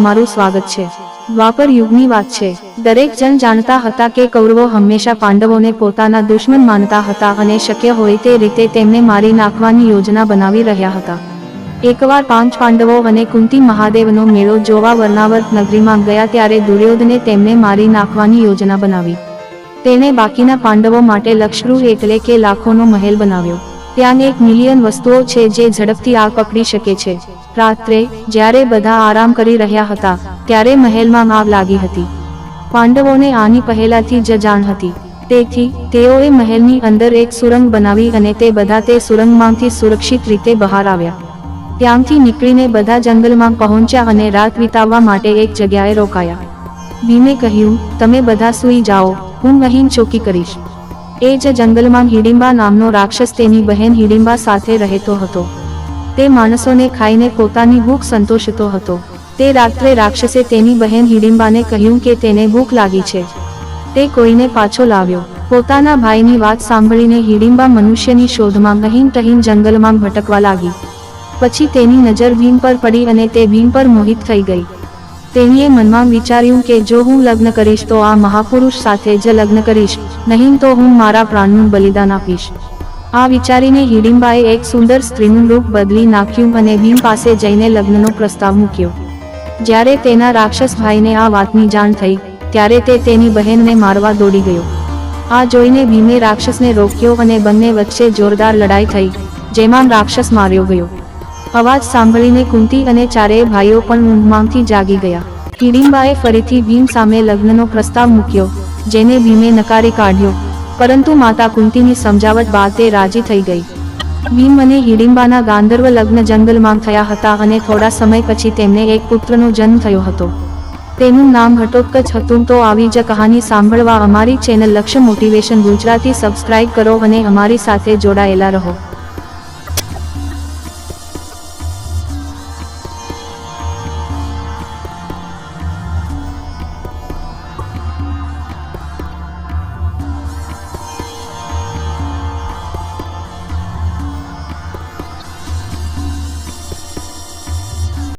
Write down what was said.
મારું સ્વાગત છે. દ્વાપર યુગની વાત છે. દરેક જણ જાણતા હતા કે કૌરવો હંમેશા પાંડવોને પોતાના દુશ્મન માનતા હતા અને શક્ય હોય તે રીતે તેમને મારી નાખવાની યોજના બનાવી રહ્યા હતા. એકવાર પાંચ પાંડવો અને કુંતી મહાદેવનો મેળો જોવા વર્ણાવર્ત નગરીમાં ગયા ત્યારે દુર્યોધને તેમને મારી નાખવાની યોજના બનાવી. તેણે બાકીના પાંડવો માટે લક્ષગૃહ એટલે કે લાખોનો મહેલ બનાવ્યો. ત્યાં એક મિલિયન વસ્તુઓ છે જે ઝડપથી આગ પકડી શકે છે. રાત્રે, જ્યારે બધા આરામ કરી રહ્યા હતા, ત્યારે મહેલમાં આગ લાગી હતી. પાંડવોને આની પહેલાથી જ જાણ હતી. તેથી, તેઓએ મહેલની અંદર એક સુરંગ બનાવી અને તે બધા તે સુરંગમાંથી સુરક્ષિત રીતે બહાર આવ્યા. ત્યાંથી નીકળીને બધા જંગલમાં પહોંચ્યા અને રાત વિતાવવા માટે એક જગ્યાએ રોકાયા. ભીમે કહ્યું, તમે બધા સૂઈ જાઓ, હું અહીં ચોકી કરીશ. એ જ જંગલમાં હિડિંબા નામનો રાક્ષસ તેની બહેન હિડિંબા સાથે રહેતો હતો. તે માણસોને ખાઈને પોતાની ભૂખ સંતોષતો હતો. તે રાત્રે રાક્ષસે તેની બહેન હિડિંબાને કહ્યું કે તેને ભૂખ લાગી છે. તે કોઈને પાછો લાવ્યો. પોતાના ભાઈની વાત સાંભળીને હિડિંબા મનુષ્યની શોધમાં ગહીન તહીન જંગલમાં ભટકવા લાગી. પછી તેની નજર ભીમ પર પડી અને તે ભીમ પર મોહિત થઈ ગઈ. તેણીએ મનમાં વિચાર્યું કે જો હું લગ્ન કરીશ તો આ મહાપુરુષ સાથે જ લગ્ન કરીશ, નહીં તો હું મારા પ્રાણનું બલિદાન આપીશ. આ વિચારીને હિડિંબાએ એક સુંદર સ્ત્રીનું રૂપ બદલી નાખ્યું અને ભીમ પાસે જઈને લગ્નનો પ્રસ્તાવ મૂક્યો. જ્યારે તેના રાક્ષસ ભાઈને આ વાતની જાણ થઈ, ત્યારે તે તેની બહેનને મારવા દોડી ગયો. આ જોઈને ભીમે રાક્ષસને રોક્યો અને બંને વચ્ચે જોરદાર લડાઈ થઈ, જેમાં રાક્ષસ માર્યો ગયો. અવાજ સાંભળીને કુંતી અને ચારેય ભાઈઓ પણ ઊંઘમાંથી જાગી ગયા. હિડિંબાએ ફરીથી ભીમ સામે લગ્નનો પ્રસ્તાવ મૂક્યો, જેને ભીમે નકારી કાઢ્યો. પરંતુ માતા કુંતીની સમજાવટ બાદ તે રાજી થઈ ગઈ. ભીમ અને હિડિંબાના ગાંધર્વ લગ્ન જંગલમાં થયા હતા અને થોડા સમય પછી તેમને એક પુત્રનો જન્મ થયો હતો. તેનું નામ ઘટોત્કચ હતું તો આવી જ કહાની સાંભળવા અમારી ચેનલ લક્ષ્ય મોટિવેશન ગુજરાતી સબસ્ક્રાઇબ કરો અને અમારી સાથે જોડાયેલા રહો.